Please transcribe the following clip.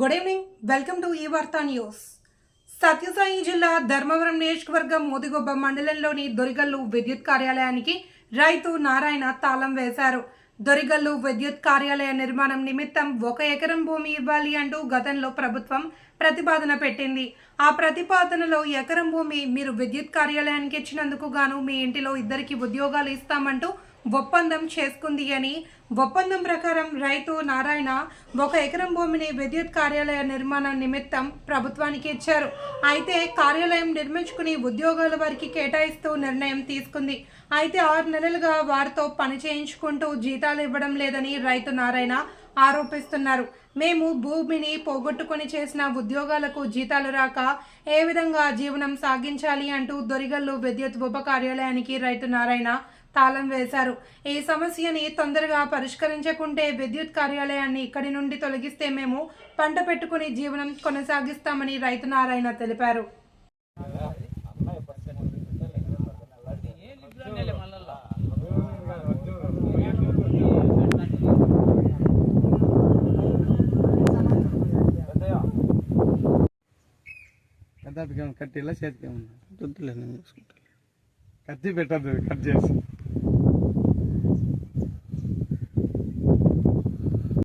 Good evening welcome to ఈ వార్తా news Sathya Sai జిల్లా ధర్మవరం నియోజకవర్గం మోదిగొబ్బ మండలంలోని దొరిగల్లు విద్యుత్ కార్యాలయానికి రైతు నారాయణ తాళం వేశారు. దొరిగల్లు విద్యుత్ కార్యాలయ నిర్మాణం నిమిత్తం ఒక ఎకరం భూమి ఇవ్వాలి అంటూ గతంలో ప్రభుత్వం ప్రతిపాదన పెట్టింది. ఆ ప్రతిపాదనలో ఎకరం భూమి మీరు విద్యుత్ కార్యాలయానికి ఇచ్చినందుకు గాను మీ ఇంటిలో ఇద్దరికి ఉద్యోగాలు ఇస్తామంటూ ఒప్పందం చేసుకుంది అని ఒప్పందం ప్రకారం రైతు నారాయణ ఒక ఎకరం భూమిని విద్యుత్ కార్యాలయ నిర్మాణం నిమిత్తం ప్రభుత్వానికి ఇచ్చారు. అయితే కార్యాలయం నిర్మించుకుని ఉద్యోగాల వారికి కేటాయిస్తూ నిర్ణయం తీసుకుంది. అయితే ఆరు నెలలుగా వారితో పని చేయించుకుంటూ జీతాలు ఇవ్వడం లేదని రైతు నారాయణ ఆరోపిస్తున్నారు. మేము భూమిని పోగొట్టుకొని చేసిన ఉద్యోగాలకు జీతాలు రాక ఏ విధంగా జీవనం సాగించాలి అంటూ దొరిగల్లు విద్యుత్ ఉప కార్యాలయానికి రైతు నారాయణ తాళం వేశారు. ఈ సమస్యని తొందరగా పరిష్కరించకుంటే విద్యుత్ కార్యాలయాన్ని ఇక్కడి నుండి తొలగిస్తే మేము పంట పెట్టుకుని జీవనం కొనసాగిస్తామని రైతు నారాయణ తెలిపారు. కట్టిలా చేతికి కత్తి పెట్టద్దు కట్ చేసి.